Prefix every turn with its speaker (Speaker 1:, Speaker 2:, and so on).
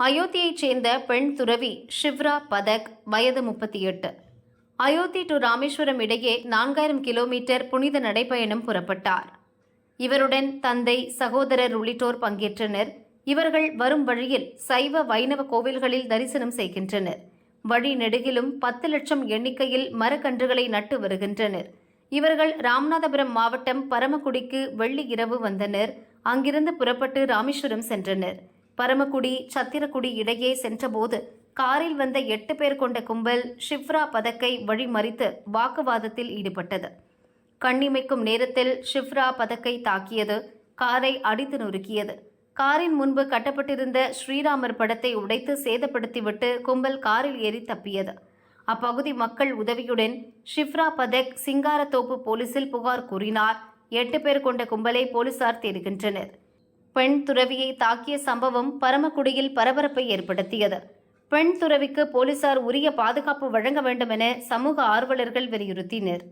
Speaker 1: அயோத்தியைச் சேர்ந்த பெண் துறவி ஷிவ்ரா பதக் வயது முப்பத்தி எட்டு அயோத்தி டு ராமேஸ்வரம் இடையே நான்காயிரம் கிலோமீட்டர் புனித நடைப்பயணம் புறப்பட்டார். இவருடன் தந்தை சகோதரர் உள்ளிட்டோர் பங்கேற்றனர். இவர்கள் வரும் வழியில் சைவ வைணவ கோவில்களில் தரிசனம் செய்கின்றனர். வழி நெடுகிலும் பத்து லட்சம் எண்ணிக்கையில் மரக்கன்றுகளை நட்டு வருகின்றனர். இவர்கள் ராமநாதபுரம் மாவட்டம் பரமக்குடிக்கு வெள்ளி இரவு வந்தனர். அங்கிருந்து புறப்பட்டு ராமேஸ்வரம் சென்றனர். பரமக்குடி சத்திரக்குடி இடையே சென்றபோது காரில் வந்த எட்டு பேர் கொண்ட கும்பல் ஷிப்ரா பதக்கை வழிமறித்து வாக்குவாதத்தில் ஈடுபட்டது. கண்ணிமைக்கும் நேரத்தில் ஷிப்ரா பதக்கை தாக்கியது காரை அடித்து நொறுக்கியது. காரின் முன்பு கட்டப்பட்டிருந்த ஸ்ரீராமர் படத்தை உடைத்து சேதப்படுத்திவிட்டு கும்பல் காரில் ஏறி தப்பியது. அப்பகுதி மக்கள் உதவியுடன் ஷிப்ரா பதக் சிங்காரத்தோப்பு போலீசில் புகார் கூறினார். எட்டு பேர் கொண்ட கும்பலை போலீசார் தேடுகின்றனர். பெண் துறவியை தாக்கிய சம்பவம் பரமக்குடியில் பரபரப்பை ஏற்படுத்தியது. பெண் துறவிக்கு போலீசார் உரிய பாதுகாப்பு வழங்க வேண்டும் என சமூக ஆர்வலர்கள் வலியுறுத்தினர்.